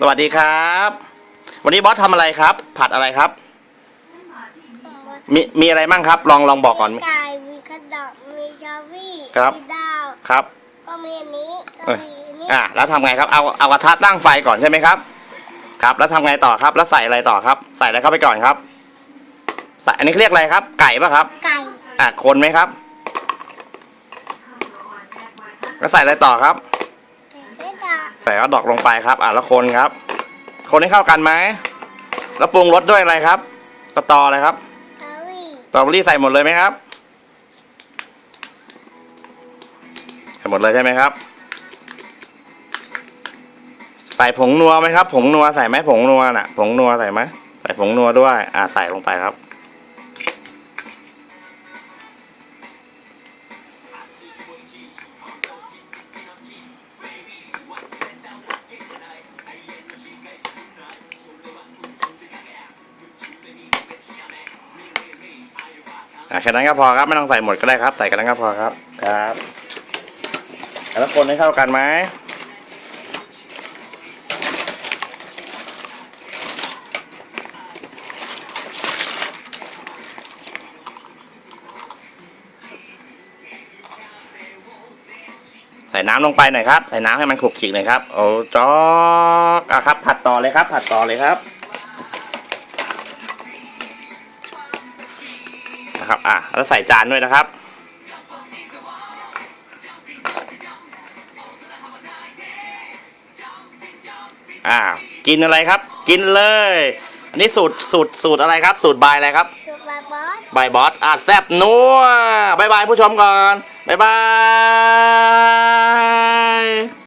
สวัสดีครับ วันนี้บอสทำอะไรครับ ผัดอะไรครับ มีมีอะไรมั่งครับ ลองลองบอกก่อน มีไก่มีกระดอกมีชาวี่ครับ มีดาว ครับ ก็มีอันนี้เอ้ก็ยมีอันนี้อะแล้วทำไงครับเอาเอากระทะตั้งไฟก่อนใช่ไหมครับ ครับ แล้วทำไงต่อครับ แล้วใส่อะไรต่อครับ ใส่อะไรเข้าไปก่อนครับใส่อันนี้เรียกอะไรครับ ไก่ปะครับ ไก่อะคนไหมครับ แล้วใส่อะไรต่อครับไม่ดา ใส่กระดอกลงไปครับ อะแล้วคนครับ คนให้เข้ากันไหมแล้วปรุงรสด้วยอะไรครับสตออะไรครับสตรอเบอรี่ใส่หมดเลยไหมครับใส่หมดเลยใช่ไหมครับ ใส่ผงนัวไหมครับ ผงนัวใส่ไหมผงนัวน่ะ ผงนัวใส่ไหมใส่ผงนัวด้วย อ่าใส่ลงไปครับ อ่าแค่นั้นก็พอครับไม่ต้องใส่หมดก็ได้ครับ ใส่กันนั้นก็พอครับครับแล้วคนให้เข้ากันไหมใส่น้ำลงไปหน่อยครับ ใส่น้ำให้มันขลุกขลิกหน่อยครับ โอ้จอกอะครับ ผัดต่อเลยครับ ผัดต่อเลยครับ นะครับ อะแล้วใส่จานด้วยนะครับ อ่า กินอะไรครับ กินเลย อันนี้สูตรสูตรสูตรอะไรครับ สูตรบายอะไรครับชูบาบอสบายบอสอะแซบนัวบายบายผู้ชมก่อนบายบาย